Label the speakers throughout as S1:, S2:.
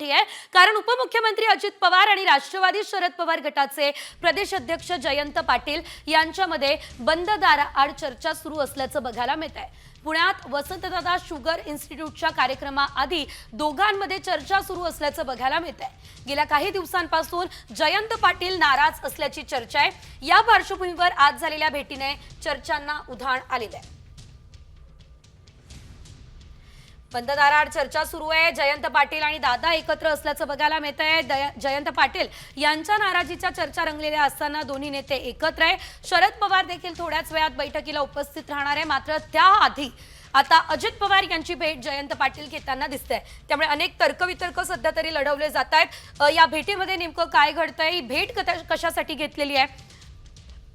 S1: मोठी आहे. कारण उपमुख्यमंत्री अजित पवार आणि राष्ट्रवादी शरद पवार गटाचे प्रदेश अध्यक्ष जयंत पाटील यांच्यामध्ये बंद दाराआड चर्चा सुरू असल्याचं बघायला मिळत आहे. पुण्यात वसंतदादा शुगर इन्स्टिट्यूटच्या कार्यक्रमाआधी दोघांमध्ये चर्चा सुरू असल्याचं बघायला मिळत आहे. गेल्या काही दिवसांपासून जयंत पाटील नाराज असल्याची चर्चा आहे. या पार्श्वभूमीवर आज झालेल्या भेटीने चर्चांना उधाण आलेलं आहे. बंद चर्चा सुरू आहे. जयंत पाटील आणि दादा एकत्र असल्याचं बघायला मिळत आहे जयंत पाटील यांच्या नाराजीच्या चर्चा रंगलेल्या असताना दोन्ही नेते एकत्र आहे. शरद पवार देखील थोड्याच वेळात बैठकीला उपस्थित राहणार आहे. मात्र त्याआधी आता अजित पवार यांची भेट जयंत पाटील घेताना दिसते त्यामुळे अनेक तर्कवितर्क सध्या तरी लढवले जात आहेत. या भेटीमध्ये नेमकं काय घडतंय? ही भेट कथा- कशासाठी घेतलेली आहे?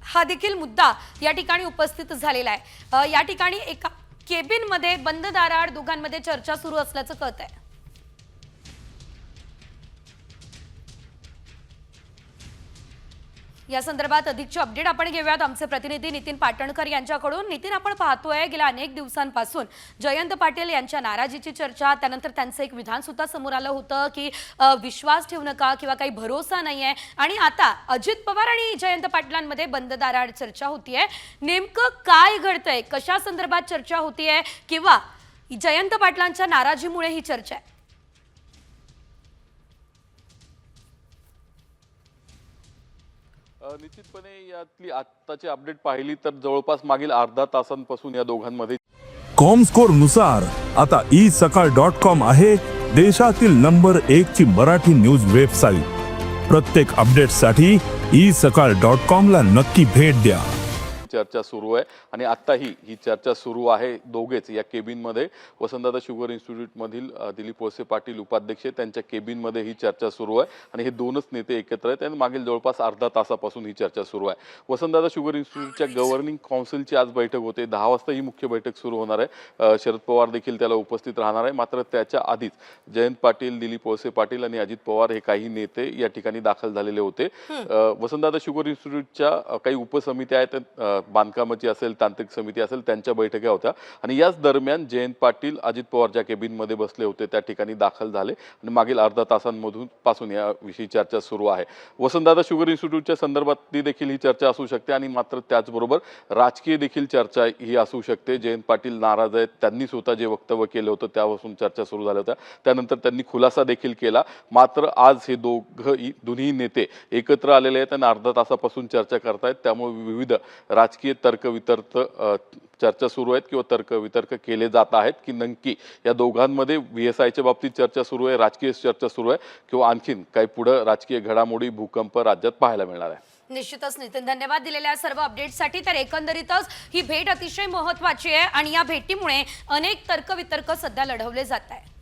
S1: हा देखील मुद्दा या ठिकाणी उपस्थित झालेला आहे. या ठिकाणी एका केबिनमध्ये बंद दाराआड दोघांमध्ये चर्चा सुरू असल्याचं कळत आहे या संदर्भात अधिकची अपडेट आपण घेऊयात. आमचे प्रतिनिधी नितीन पाटणकर यांच्याकडून. नितीन आपण पाहतोय गेल्या अनेक दिवसांपासून जयंत पाटील यांच्या नाराजीची चर्चा त्यानंतर त्यांचं एक विधान सुद्धा समोर आलं होतं की विश्वास ठेवू नका किंवा काही भरोसा नाहीये. आणि आता अजित पवार आणि जयंत पाटलांमध्ये बंद दाराआड चर्चा होतीये. नेमकं काय घडतंय? कशा संदर्भात चर्चा होतीये? किंवा जयंत पाटलांच्या नाराजीमुळे ही चर्चा आहे?
S2: निश्चितपणे यातली आत्ताची अपडेट पाहिली तर जवळपास मागील अर्धा तासांपासून या दोघांमध्ये
S3: कॉमस्कोरनुसार आता ई सकाळ डॉट कॉम आहे देशातील नंबर एक ची मराठी न्यूज वेबसाईट प्रत्येक अपडेटसाठी ई सकाळ डॉट कॉम ला नक्की भेट द्या.
S2: चर्चा सुरू आहे. आणि आत्ताही ही चर्चा सुरू आहे दोघेच या केबिनमध्ये. वसंतदादा शुगर इन्स्टिट्यूटमधील दिलीप वळसे पाटील उपाध्यक्ष त्यांच्या केबिनमध्ये ही चर्चा सुरू आहे. आणि हे दोनच नेते एकत्र आहेत. आणि मागील जवळपास अर्धा तासापासून ही चर्चा सुरू आहे. वसंतदादा शुगर इन्स्टिट्यूटच्या गव्हर्निंग काउन्सिलची आज बैठक होते. दहा वाजता ही मुख्य बैठक सुरू होणार आहे. शरद पवार देखील त्याला उपस्थित राहणार आहे. मात्र त्याच्या आधीच जयंत पाटील दिलीप वळसे पाटील आणि अजित पवार हे काही नेते या ठिकाणी दाखल झालेले होते. वसंतदादा शुगर इन्स्टिट्यूटच्या काही उपसमित्या आहेत. बांधकामाची असेल तांत्रिक समिती असेल त्यांच्या बैठका होत्या. आणि याच दरम्यान जयंत पाटील अजित पवार ज्या केबिनमध्ये बसले होते त्या ठिकाणी दाखल झाले. आणि मागील अर्धा तासांमधून पासून याविषयी चर्चा सुरू आहे. वसंतदादा शुगर इन्स्टिट्यूटच्या संदर्भातली देखील ही चर्चा असू शकते आणि मात्र त्याचबरोबर राजकीय देखील चर्चा ही असू शकते. जयंत पाटील नाराज आहेत. त्यांनी स्वतः जे वक्तव्य केलं होतं त्यापासून चर्चा सुरू झाल्या होत्या. त्यानंतर त्यांनी खुलासा देखील केला. मात्र आज हे दोघं दोन्ही नेते एकत्र आलेले आहेत आणि अर्धा तासापासून चर्चा करतायत. त्यामुळे विविध राज राजकीय तर्कवितर्क चर्चा सुरू आहेत किंवा तर्कवितर्क केले जात आहेत की नक्की या दोघांमध्ये व्ही एस आयच्या बाबतीत चर्चा सुरू आहे राजकीय चर्चा सुरू आहे किंवा आणखीन काही पुढं राजकीय घडामोडी भूकंप राज्यात पाहायला मिळणार आहे.
S1: निश्चितच नितीन धन्यवाद दिलेल्या सर्व अपडेटसाठी तर एकंदरीतच ही भेट अतिशय महत्वाची आहे आणि या भेटीमुळे अनेक तर्कवितर्क सध्या लढवले जात आहेत.